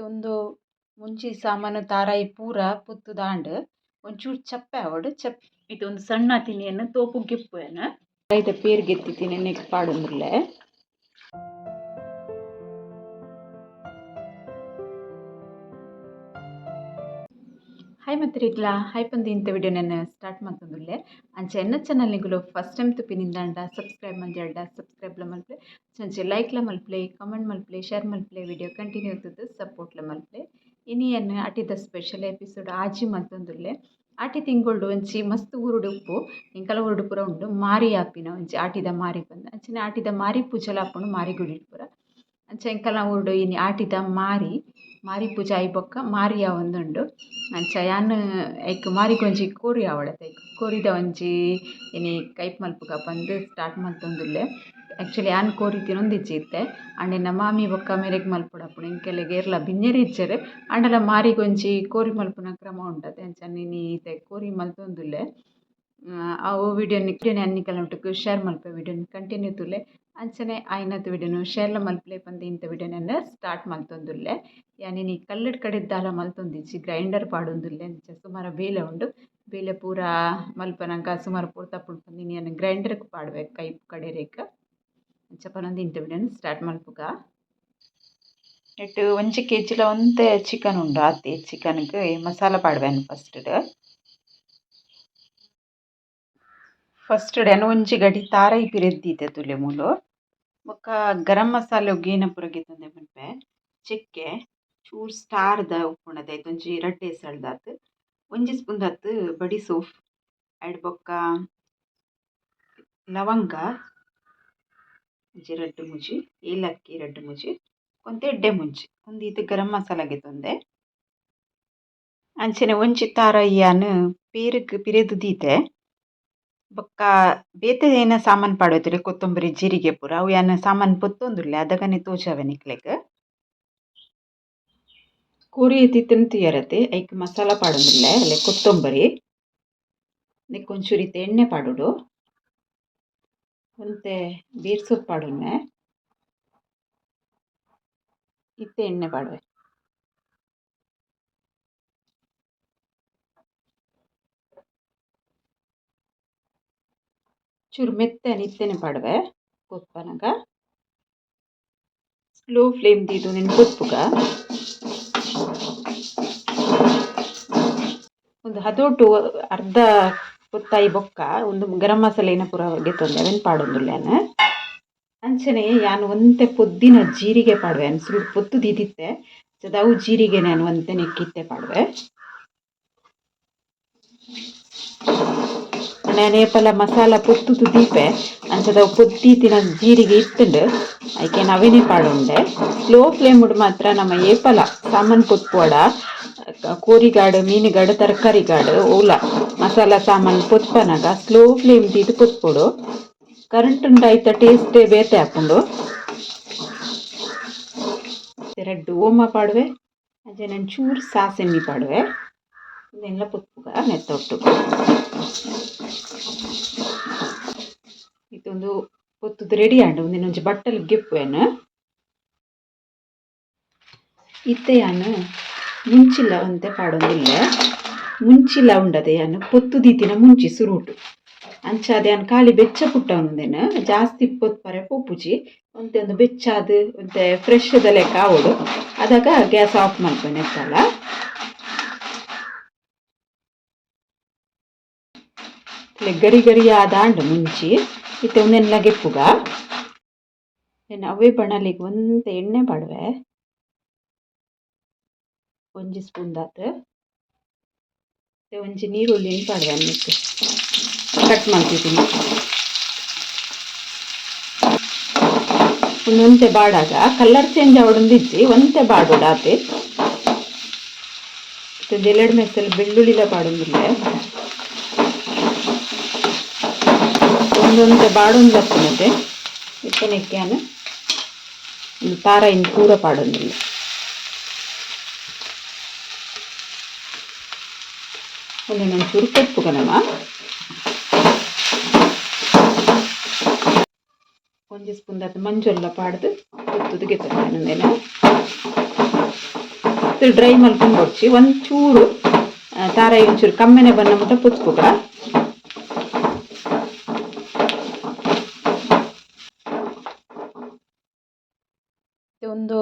ಉಂದು ಮುಂಚಿ ಸಾಮಾನು ತಾರಾಯಿ ಪೂರ ಪುತ್ತುದಾಂಡ್ ಒಂಚೂರು ಚಪ್ಪೆ ಆವಡ್, ಚಪ್ ಇದೊಂದು ಸಣ್ಣ ತಿನಿಯನ್ ತೋಪುಗ್ ಇಪ್ಪುವೆನ್ ಐತ ಪೇರ್ ಗೆತ್ತಿತ್ತಿನಿ ನೆಕ್ ಪಾಡೊಂದುಲ್ಲೆ ಹಾಯ್ ಮತ್ರಿಗ್ಲ ಹಾಯ್ ಪಂದಿ ಇಂತ ವಿಡಿಯೋ ನನ್ನ ಸ್ಟಾರ್ಟ್ ಮಾಡ್ತಂದುಲ್ಲೆ ಅಂಚ ಎನ್ನ ಚಾನಲ್ ನಿಗುಲು ಫಸ್ಟ್ ಟೈಮ್ ತುಪ್ಪಿನಿಂದಾಂಡ ಸಬ್ಸ್ಕ್ರೈಬ್ ಮಂಜಾಲ್ಡ ಸಬ್ಸ್ಕ್ರೈಬ್ಲ ಮಲ್ಪೆ ಚಂಚೆ ಲೈಕ್ಲ ಮಲ್ಪಲೆ. ಕಮೆಂಟ್ ಮಲ್ಪಲೆ ಶೇರ್ ಮಲ್ಪಲೆ ವಿಡಿಯೋ ಕಂಟಿನ್ಯೂ ಇರ್ತದೆ ಸಪೋರ್ಟ್ಲ ಮಲ್ಪಲೆ. ಏನು ಆಟಿದ ಸ್ಪೆಷಲ್ ಎಪಿಸೋಡ್ ಆಜಿ ಮಲ್ತೊಂದುಲ್ಲೆ ಆಟಿ ತಿಂಗೊಳ್ಡು ಒಂಜಿ ಮಸ್ತ್ ಉರುಡುಪ್ಪು ಇಂಕಲ ಊರುಡು ಪೂರ ಉಂಡು ಮಾರಿ ಆಪಿನ ಒಂಜಿ ಆಟಿದ ಮಾರಿ ಬಂದ. ಅಂಚನೆ ಆಟಿದ ಮಾರಿ, ಪೂಜೆಲ ಆಪುಂಡು ಮಾರಿ ಗುಡಿಡ್ ಪೂರ. ಅಂಚೆ ಎಂಕಲ್ನ ಉರುಡು ಇನಿ ಆಟಿದ ಮಾರಿ. ಮಾರಿ ಪೂಜೆ ಆಯ್ಬೊಕ್ಕ ಮಾರಿ ಆವೊಂದುಂಡು ಅಂಚ ಯಾನ್ ಐಕ್ ಮಾರಿಗೊಂಜಿ ಕೋರಿ ಆವಡತೆ ಐಕ್ ಕೋರಿದ ಒಂಜಿ ಇನಿ ಕೈಪ್ ಮಲ್ಪುಗ ಪಂದ್ ಸ್ಟಾರ್ಟ್ ಮಂತೊಂದುಲ್ಲೆ ಆ್ಯಕ್ಚುಲಿ ಯಾನ್ ಕೋರಿ ಆಂಡ ಆಂಡೆನ ಮಾಮಿ ಬೊಕ್ಕ ಮೆರೆಗ್ ಮಲ್ಪುಡಪ್ಪುಡು ಎಂಕೆಲೆ ಏರ್ಲ ಬಿನ್ನೆರ್ ಇಜ್ಜೆರ್ ಆಂಡಲ ಮಾರಿಗೊಂಜಿ ಕೋರಿ ಮಲ್ಪುನ ಕ್ರಮ ಉಂಡತೆ ಅಂಚ ಇನಿ ಇತ್ತೆ ಕೋರಿ ಮಲ್ತೊಂದುಲ್ಲೆ ಅವು ವಿಡಿಯೋನಿ ವಿಡಿಯೋನಿ ಅನ್ನಿಕಲ್ನ ಒಟ್ಟುಗ್ ಶೇರ್ ಮಲ್ಪೆ ವಿಡಿಯೋನಿ ಕಂಟಿನ್ಯೂ ತುಲೆ ಅಂಚನೆ ಆಯ್ನತ್ ವಿಡಿಯೋನು ಶೇರ್ಲ ಮಲ್ಪಲೆ ಪಂದಿ ಇಂತ ವಿಡಿಯೋನೆಲ್ಲ ಸ್ಟಾರ್ಟ್ ಮಲ್ತೊಂದುಲ್ಲೆ ಯಾನಿನಿ ಕಲ್ಲಡ್ ಕಡೆದ್ ದಾಲ ಮಲ್ತೊಂದಿಚ್ಚಿ ಗ್ರೈಂಡರ್ ಪಾಡೊಂದುಲ್ಲೆ. ಅಂಚ ಸುಮಾರು ಬೇಲೆ ಉಂಡು. ಬೇಲೆ ಪೂರ ಮಲ್ಪನಗ ಸುಮಾರು ಪೂರ್ತ ಪುಡ್ಪಂದಿನಿ ಪಂದ್ ಇನಿಯನ್ ಪಾಡ್ಬೇಕು ಕೈ ಕಡೆರೇಕ ಅಂಚ ಪನೊಂದು ಇಂತ ವಿಡಿಯೋನ ಸ್ಟಾರ್ಟ್ ಮಲ್ಪುಗ. ನೆಟ್ಟ್ ಒಂಜಿ ಕೆಜಿಲ ಒಂದೇ ಚಿಕನ್ ಉಂಡು. ಆತೆ ಚಿಕನ್ಗೆ ಮಸಾಲ ಪಾಡ್ವೆನ್ ಫಸ್ಟ್ ಫಸ್ಟ್ ಎನ್ನ ಒಂಜಿ ಗಡಿ ತಾರಾಯಿ ಪಿರ ಎದ್ದಿತ್ತೆ ತುಲೆ ಮೂಲು. ಬೊಕ್ಕ ಗರಂ ಮಸಾಲೆ ಒಗ್ಗೇನ ಪೂರ ಗೆತ್ತೊಂದೆ ಮುನ್ಪೆ. ಚೆಕ್ಕೆ, ಚೂರು ಸ್ಟಾರ್ದ ಉಪ್ಪುಂಡತೆ ಐತ ಒಂಜಿ ರಡ್ಡ್ ಎಸಳ್ದಾತ್ ಒಂಜಿ ಸ್ಪೂನ್ ದಾತ್ ಬಡಿ ಸೋಫ್ ಐಡ್ ಬೊಕ್ಕ ಲವಂಗ, ಒಂಜಿ ರಡ್ಡ್ ಮುಜಿ, ಏಲಕ್ಕಿ ರಡ್ಡ್ ಮುಜಿ, ಕೊಂತೆ ಎಡ್ಡೆ ಮುಂಚಿ ಉಂದೀತ್ ಗರಂ ಮಸಾಲ ಗೆತ್ತೊಂದೆ ಅಂಚನೆ ಒಂಜಿ ತಾರಾಯಿ ಯಾನ್ ಪೇರಗ್ ಪಿರೆದ್ ದೀತೆ ಬೊಕ್ಕ ಬೇತೆ ಏನ ಸಾಮಾನು ಪಾಡ್ವೆತಿಲೆ ಕೊತ್ತಂಬರಿ ಜೀರಿಗೆ ಪೂರ. ಅವು ಯಾನ್ ಸಾಮಾನ್ ಪೊತ್ತೊಂದುಲ್ಲೆ ಅದಗನೆ ತೋಜಾವೆ ನಿಕ್ಲೆಗ್. ಕೋರಿ ತಿತ್ತುನ್ ತೂಯರತೆ, ಐಕ್ ಮಸಾಲ ಪಾಡೊಂದುಲ್ಲೆ ಅಲ್ಲೆ ಕೊತ್ತೊಂಬರಿ. ನೆಕ್ಕ್ ಒಂಚೂರು ಇತ್ತೆ ಎಣ್ಣೆ ಪಾಡುಡು. ಒಂತೆ ಬೇರ್ ಸೊಪ್ಪು ಪಾಡೊನ್ನೆ ಇತ್ತೆ ಎಣ್ಣೆ ಪಾಡ್ವೆ. ಚೂರು ಮೆತ್ತನೆ ಪಡುವೆ. ಪೊಪ್ಪನಗ ಸ್ಲೋ ಫ್ಲೇಮ್ ದೀದು ನಿನ್ ಪೊಪ್ಪುಗ ಒಂದು ಹದೋಟು ಅರ್ಧ ಪೊತ್ತಾಯಿ ಬೊಕ್ಕ, ಒಂದು ಗರಂ ಮಸಾಲೆನ ಪೂರ ಗೆತ್ತೊಂದೆ ಅವೆನ್ ಪಾಡೊಂದುಲ್ಲೇನೆ ಅಂಚನೆ ಯಾನು ಒಂತೆ ಪೊದ್ದಿನ ಜೀರಿಗೆ ಪಾಡ್ವೆ ಅನ್ಸು ಸುರುಟ್ ಪೊತ್ತು ದೀದಿತ್ತೆ ಸದಾವು ಜೀರಿಗೆ ನಾನು ಒಂತೆ ನೆಕ್ಕಿತ್ತೆ ಪಾಡ್ವೆ. ನಾನು ಏಪಲ ಮಸಾಲ ಪೊತ್ತುದು ದೀಪೆ. ಅಂಚದ ಅವು ಜೀರಿಗೆ ಇತ್ತುಂಡು ಐಕೆ ಅವೆನೆ ಪಾಡೊಂಡೆ. ಸ್ಲೋ ಫ್ಲೇಮ್ ಮಾತ್ರ ನಮ ಏಪಲ, ಸಾಮಾನ್ ಪೊಪ್ಪುವಡ ಕೋರಿಗಾಡ್, ಮೀನುಗಾಡ್, ತರಕಾರಿಗಾಡ್, ಓಲ, ಮಸಾಲ ಸಾಮಾನ್ ಪೊಪ್ಪನಗ ಸ್ಲೋ ಫ್ಲೇಮ್ ದೀದ್ ಪೊಪ್ಪೊಡು ಕರೆಂಟ್ ಉಂಡ ಐತ ಟೇಸ್ಟೇ ಬೇತೆ ಆಪುಂಡು. ರಡ್ಡ್ ಓಮ ಪಾಡ್ವೆ ಅಂಚನೆ ಒಂಚೂರು ಸಾಸೆಣ್ಣಿ ಪಾಡ್ವೆ. ಇದೆಲ್ಲ ಪೊಪ್ಪುಗ ನೆತ್ತ ಇದೊಂದು ಪೊತ್ತುದು ರೆಡಿ ಆಂಡ್ ಉಂದೆನ್ ಒಂಜಿ ಬಟ್ಟಲ್ ಗೆಪ್ಪುವೆನ್ ಇತ್ತೆ ಯಾನ್ ಮುಂಚಿಲ ಒಂತೆ ಪಾಡೊಂದುಲ್ಲೆ ಮುಂಚಿಲ ಉಂಡದೆ ಯಾನ್ ಪೊತ್ತು ದೀತಿನ ಮುಂಚಿ ಸುರುಟು. ಅಂಚಾದ್ ಯಾನ್ ಖಾಲಿ ಬೆಚ್ಚ ಕುಟ್ಟೊಂದೆನ್ ಜಾಸ್ತಿ ಪೊತ್ಪರೆ ಪೋಪುಜಿ, ಒಂತೆ ಒಂದು ಬೆಚ್ಚಾದ್, ಒಂತೆ ಫ್ರೆಶ್ ಲೆಕ್ಕ ಆವೊಡು ಅದಾಗ ಗ್ಯಾಸ್ ಆಫ್ ಮಾಡ್ಕೊಂಡು ನೆತ್ತಲ ಗರಿ ಗರಿ ಆದಾಂಡ್ ಮುಂಚಿ, ಇತ್ತೆ ಉಂದೆನ್ಲ ಗೆಪ್ಪುಗ ಎನ್ನ ಅವೇ ಬಣಲಿಗ್ ಒಂತೆ ಎಣ್ಣೆ ಪಾಡ್ವೆ ಒಂಜಿ ಸ್ಪೂನ್ ದಾತ್. ಒಂಜಿ ನೀರುಳ್ಳಿನ್ ಪಾಡ್ವೆ ಅನ್ನಕ್ಕೆ. ಕಟ್ ಮಾಡ್ತಿದ್ದೀನಿ. ಒಂದೊಂತೆ ಬಾಡಾಗ ಕಲರ್ ಚೇಂಜ್ ಆವಡೊಂದಿಜ್ಜಿ ಒಂತೆ ಬಾಡು ದಾತೆ. ಜೆಲೆಡ್ ಮೆಸಲ್ ಬೆಳ್ಳುಳ್ಳಿಲ ಪಾಡೊಂದುಲ್ಲೆ ಒಂದೊಂತೆ ಬಾಡೊಂದು ಬರ್ತನತೆ ಇತ್ತನೆಕ್ಕೆ ಯಾನ್ ತಾರಾಯಿನ್ ಪೂರ ಪಾಡೊಂದುಲ್ಲೆ ಒಂದೊಂದು ಒಂಚೂರು ಪೊಪ್ಪುಗ ನಮ ಒಂಜಿ ಸ್ಪೂನ್ ದಾತ್ ಮಂಜೊಲ್ಲ ಪಾಡ್ದ್ ಪೊತ್ತುದು ಗೆತ್ತೊಂದೆ ಉಂದೆನ್ ಪೂರ್ತಿ ಡ್ರೈ ಮಲ್ಕೊಂಡು ಕೊಡ್ಚಿ ಒಂಚೂರು ಆ, ತಾರಾಯಿ ಒಂಚೂರು ಕಮ್ಮೆನೆ ಬಣ್ಣ ಮುಟ್ಟ ಪುಚ್ಕುಗ ಒಂದು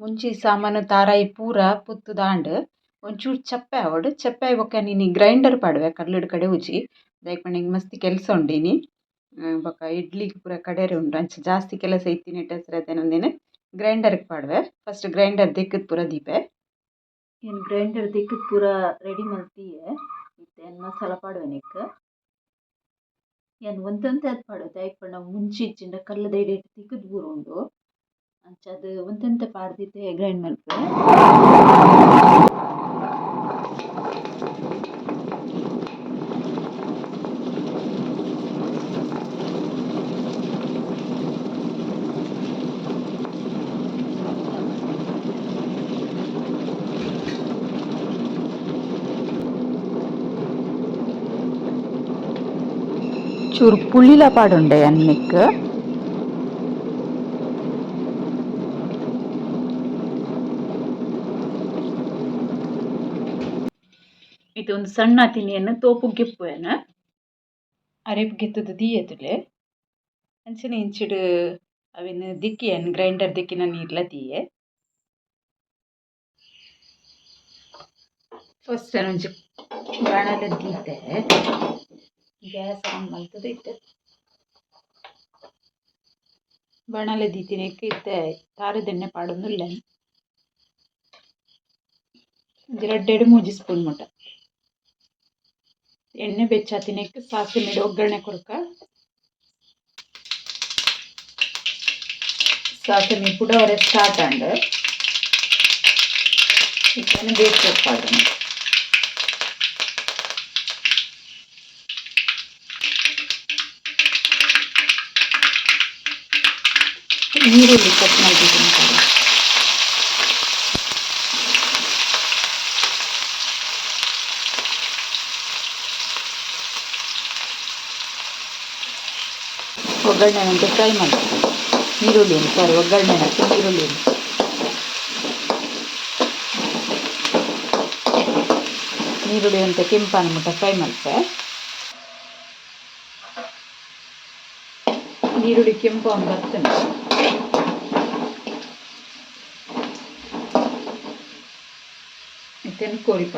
ಮುಂಚಿ ಸಾಮಾನು ತಾರಾಯಿ ಪೂರ ಪುತ್ತು ದಾಂಡ್ ಒಂಚೂರು ಚಪ್ಪೆ ಆವಡ್, ಚಪ್ಪೆ ಬೊಕ ನೀನು ಗ್ರೈಂಡರ್ ಪಾಡ್ವೆ ಕಲ್ಲುಡ್ ಕಡೆ ಉಜಿ ದಾಯೆ ಪಂಡ ಮಸ್ತ್ ಕೆಲಸ ಉಂಡಿನಿ. ಬೊಕ ಇಡ್ಲಿಗ್ ಪೂರ ಕಡೆರೆ ಉಂಡು, ಅಂಚ ಜಾಸ್ತಿ ಕೆಲಸ ಇತ್ತಿನ ಹೆಸರದೇನಂದೇನೆ ಗ್ರೈಂಡರ್ಗ್ ಪಾಡ್ವೆ. ಫಸ್ಟ್ ಗ್ರೈಂಡರ್ ದಿಕ್ಕದ್ ಪೂರ ದೀಪೆ. ಏನು ಗ್ರೈಂಡರ್ ದಿಕ್ಕದ್ ಪೂರ ರೆಡಿ ಮಲ್ತಿಯೆ? ಇತ್ತೆ ಏನು ಮಸಾಲ ಪಾಡ್ವೆ ನಿಕ್? ಏನು ಒಂತೊಂತೆ ಅದು ಪಾಡ್ವೆ. ದಾಯೆ ಪಂಡ ಮುಂಚಿ ಇಜ್ಜಿಂಡ ಕಲ್ಲದ ಎಡೆ ತಿಕ್ಕದ್ ಪೂರ ಉಂಡು. ಅದು ಒಂತೆಂತೆ ಪಾಡ್ದಿತ್ತೆ ಗ್ರೈಂಡ್ ಮಲ್ಪೆ ಚೂರು ಪುಳಿಲ ಇದೊಂದು ಸಣ್ಣ ತಿನಿಯನ್ನು ತೋಪು ಗೆಪ್ಪುವೆನ ಅರೆಪ್ ಗೆತ್ತದ ದೀಯತುಲೆ ಅಂಚನೆ ಇಂಚಿಡು ಅವಿನ ದಿಕ್ಕಿಯನ್ ಗ್ರೈಂಡರ್ ದಿಕ್ಕಿನ ನೀರ್ಲ ದೀಯೆ ಫಸ್ಟ್ ಒಂಚು ಬಾಣಲ ದೀತೆ ಗ್ಯಾಸ್ ಆನ್ ಮಲ್ತದ ಇತ್ತೆ ಬಾಣಲೆ ದೀತಿನಕ್ಕೆ ಇತ್ತೆ ತಾರದೆಣ್ಣೆ ಪಾಡೊಂದುಲ್ಲೆ ಎರಡೆರಡು ಮೂಜಿ ಸ್ಪೂನ್ ಮುಟ್ಟ ಎಣ್ಣೆ ಬೆಚ್ಚಾತಿನಕ್ಕೆ ಸಾಸಿವೆ ಮಿಡಿ ಒಗ್ಗರಣೆ ಕೊಡ್ಕ. ಸಾಸಿವೆ ಮೀ ಪುಡವರೆ ಸ್ಟಾರ್ಟ್ ಅಂಡ್ ಇದನ್ನು ಬೇಯಿಸ್ಬೇಕು ಅದನ್ನು ನೀರುಳ್ಳಿ ಕಟ್ ಮಾಡಿದ್ದೀನಿ ಒಗ್ಗರಣೆ ಅಂತ ಫ್ರೈ ಮಾಡಿ. ಈರುಳ್ಳಿ ಸಾರಿ, ಒಗ್ಗರಣೆ ಹಾಕಿ, ಈರುಳ್ಳಿ ಈರುಳ್ಳಿ ಅಂತ ಕೆಂಪಾನ ಮುಟ್ಟ ಫ್ರೈ ಮಾಡ್ತೆ. ಈರುಳ್ಳಿ ಕೆಂಪು ಅಂತ ಬರ್ತೇನೆ ಇದನ್ನು ಕೋರಿ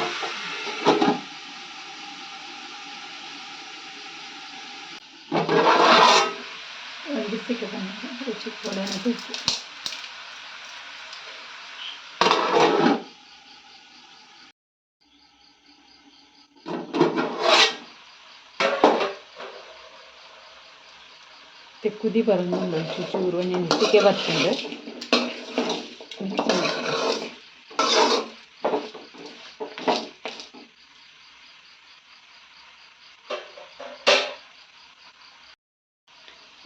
ಪಾಡುಂದಿಲ್ಲ ಒಂದು ಬಿಸಿಗೆ ಬಂದಾಗ ರುಚಿ ಕೊಡೋಣ ಬೇಕು ಮತ್ತೆ ಕುದಿ ಬರೋಂಗಿಲ್ಲ ಒಂಚೂರು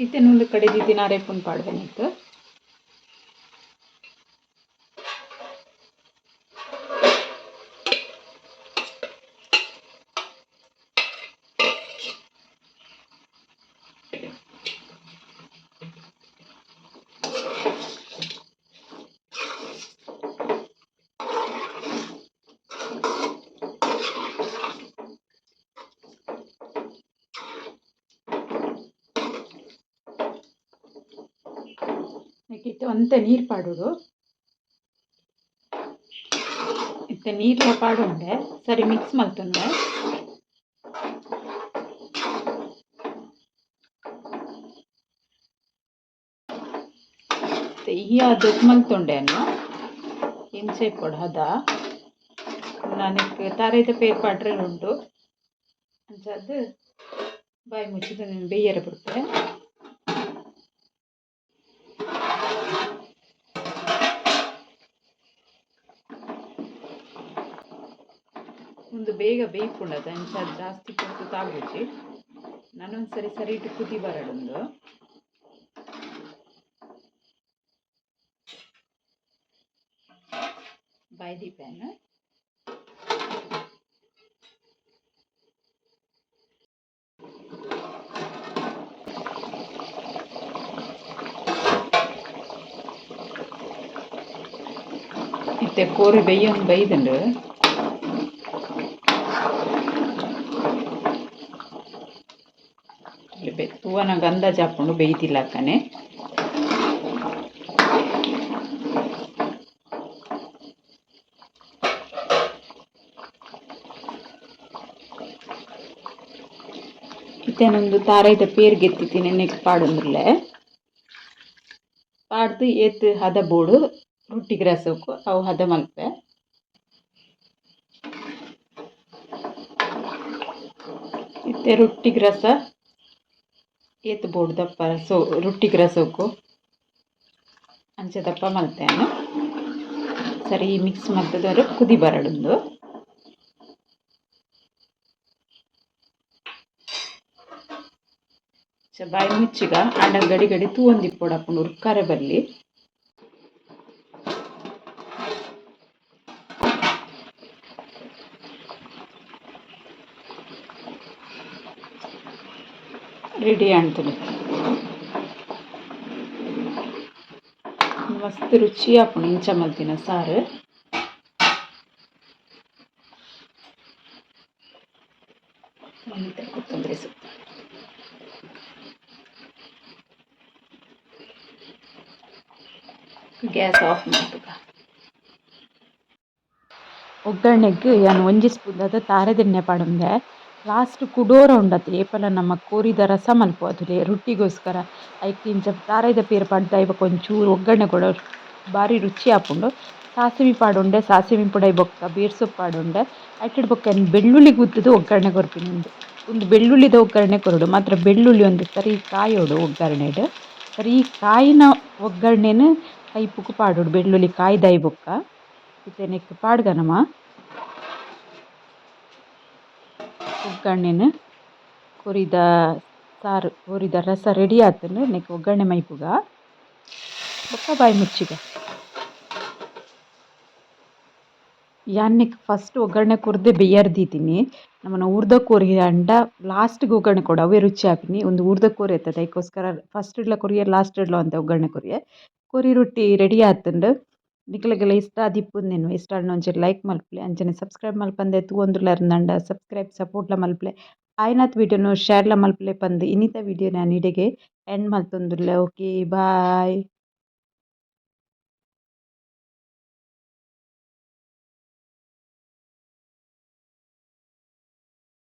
ಇದನ್ನೊಂದು ಕಡೆ ದಿನ ರೇಪುನ್ ಪಾಡ್ಬೇನಿತ್ತು ಇತ್ತು ಅಂತೆ ನೀರು ಪಾಡೋದು. ಮತ್ತೆ ನೀರು ಪಾಡುಂಡೆ. ಸರಿ ಮಿಕ್ಸ್ ಮಲ್ತುಂಡೆ ಈ ದೊಡ್ಡ ಮಲ್ತುಂಡೆನು ಹಿಂಸೆ ಕೊಡ ಹದ. ನನಗೆ ತಾರೈದ ಪೇರ್ ಪಾಡ್ರೆ ಉಂಟು ಅಂಚದ್ದು ಬಾಯಿ ಮುಚ್ಚಿದ ಬೇಯರೆ ಬಿಡ್ತಾರೆ ಒಂದು ಬೇಗ ಬೇಯ್ಕೊಂಡದ ಅಂಚ ಜಾಸ್ತಿ ಕೊಟ್ಟು ತಾಗುಜಿ ನಾನೊಂದು ಸರಿ ಸರಿ ಇಟ್ಟು ಕುದಿ ಬರಡೊಂದು ಬಾಯ್ದಿ ಪ್ಯಾನ್ ಇತ್ತೆ ಕೋರಿ ಬೆಯ್ಯೊಂದು ಗಂಧ ಜಾಪ್ಕೊಂಡು ಬೇಯ್ತಿಲ್ಲ ಅಕ್ಕನೆ. ಬೇಯ್ದಿಲ್ಲಕ್ಕನೆ ಇತ್ತೇನೊಂದು ತಾರೈದ ಪೇರ್ ಗೆತ್ತಿತ್ತೀನಿ ನೆಕ್ ಪಾಡೊಂದುಲ್ಲೆ ಪಾಡ್ದು ಏತ್ ಹದ ಬೋಡು ರೊಟ್ಟಿ ರಸಕ್ಕು ಅವು ಹದ ಮಲ್ಪೆ. ಇತ್ತೆ ರೊಟ್ಟಿ ರಸ ಏತ್ ಬೋಡು ದಪ್ಪ ಸೋ ರೊಟ್ಟಿಗೆ ಸೋಕು. ಅಂಚೆ ದಪ್ಪ ಮಲ್ತೇನೆ. ಸರಿ ಮಿಕ್ಸ್ ಮಾಡ್ತದವರು ಕುದಿ ಬರಡೊಂದು ಬಾಯಿ ಮುಚ್ಚಿಗ. ಆಂಡ ಗಡಿ ಗಡಿ ತೂವೊಂದಿಪ್ಪೊಡು ಉರ್ಕಾರೆ ಬರಲಿ. ರೆಡಿ ಆಣ್ತದೆ ಮಸ್ತ್ ರುಚಿ ಆಪುಂಡು ಇಂಚ ಮಲ್ತಿನ ಸಾರು ಕೊತ್ತಂಬರಿ ಸೊಪ್ಪು ಗ್ಯಾಸ್ ಆಫ್ ಮಾಡ್ತುಗ ಒಗ್ಗರಣೆಗೆ ಯಾನ್ ಒಂಜಿ ಸ್ಪೂನ್ ದಾದ ತಾರೆದೆಣ್ಣೆ ಪಾಡೊಂದೆ ಲಾಸ್ಟ್ ಕುಡೋರ ಉಂಡತೆ ಏಪಲ ನಮ ಕೋರಿದ ರಸ ಮಲ್ಪುವದುಲೆ ರೊಟ್ಟಿಗೋಸ್ಕರ. ಐಕ್ ಇಂಚ ತಾರೆದ ಪೇರ್ ಪಾಡ್ದ ಐಬಕ್ ಒಂಚೂರು ಒಗ್ಗರಣೆ ಕೊಡ ಬಾರಿ ರುಚಿ ಆಪುಂಡು. ಸಾಸಿವೆ ಪಾಡುಂಡೆ, ಸಾಸಿವೆ ಪುಡ ಬೊಕ್ಕ ಬೇರ್ ಸೊಪ್ಪು ಪಾಡುಂಡೆ. ಐಟಡ್ ಬೊಕ್ಕ ಬೆಳ್ಳುಳ್ಳಿ ಗುದ್ದದು ಒಗ್ಗರಣೆ ಕೊರ್ಪಿನಿ ಒಂದು ಬೆಳ್ಳುಳ್ಳಿದ ಒಗ್ಗರಣೆ ಕೊರಡು. ಮಾತ್ರ ಬೆಳ್ಳುಳ್ಳಿ ಒಂದು ಸರಿ ಕಾಯೋಡು ಒಗ್ಗರಣೆಡ್ ಸರಿ ಕಾಯಿನ ಒಗ್ಗರಣೆನ ಐಪುಗು ಪಾಡೋಡು, ಬೆಳ್ಳುಳ್ಳಿ ಕಾಯ್ದಾಯಿ ಬೊಕ್ಕ. ಇತ್ತೆ ಪಾಡ್ಗನಮ ಒಗ್ಗರಣೆನ್ ಕೊರಿದ ಸಾರು ಕೊರಿದ ರಸ ರೆಡಿ ಆತುಂಡು ನೆಕ್ಕ್ ಒಗ್ಗರಣೆ ಮೈಪುಗ ಬೊಕ್ಕ ಬಾಯಿ ಮುಚ್ಚಿಗ ಯಾನ್ ನೆಕ್ಕ್ ಫಸ್ಟ್ ಒಗ್ಗರಣೆ ಕುರ್ದೆ ಬೆಯ್ಯರ್ ದೀತಿನಿ ನಮನ ಊರ್ದ ಕೋರಿ ಅಂಡ ಲಾಸ್ಟ್ಗೆ ಒಗ್ಗರಣೆ ಕೊಡ, ಅವೇ ರುಚಿ ಹಾಕಿನಿ ಒಂದು ಊರ್ದ ಕೋರಿ ಫಸ್ಟ್ ಇಡ್ಲ ಕೊರಿಯ ಲಾಸ್ಟ್ ಇಡ್ಲ ಅಂತ ಒಗ್ಗರಣೆ ಕೊರಿಯೆ. ಕೊರಿ ರೊಟ್ಟಿ ರೆಡಿ ಆತುಂಡು ನಿಕ್ಲೆಗೆಲ್ಲ ಇಷ್ಟ ಆದಿಪ್ಪುಂದೆನ್ ಇಷ್ಟ ಆಂಡ ಒಂಚೂರು ಲೈಕ್ ಮಲ್ಪುಲೆ, ಅಂಚನೆ ಸಬ್ಸ್ಕ್ರೈಬ್ ಮಲ್ಪಂದೆ ತೂವೊಂದುಲ್ಲೆರ್ ಸಬ್ಸ್ಕ್ರೈಬ್ ಸಪೋರ್ಟ್ಲ ಮಲ್ಪುಲೆ ಆಯ್ನಾತ್ ವಿಡಿಯೋನು ಶೇರ್ಲ ಮಲ್ಪುಲೆ ಪಂದ್ ಇನ್ನಿತ ವಿಡಿಯೋ ನಾನು ಇಡೆಗೆ ಎಂಡ್ ಮಲ್ತೊಂದುಲ್ಲೆ. Okay bye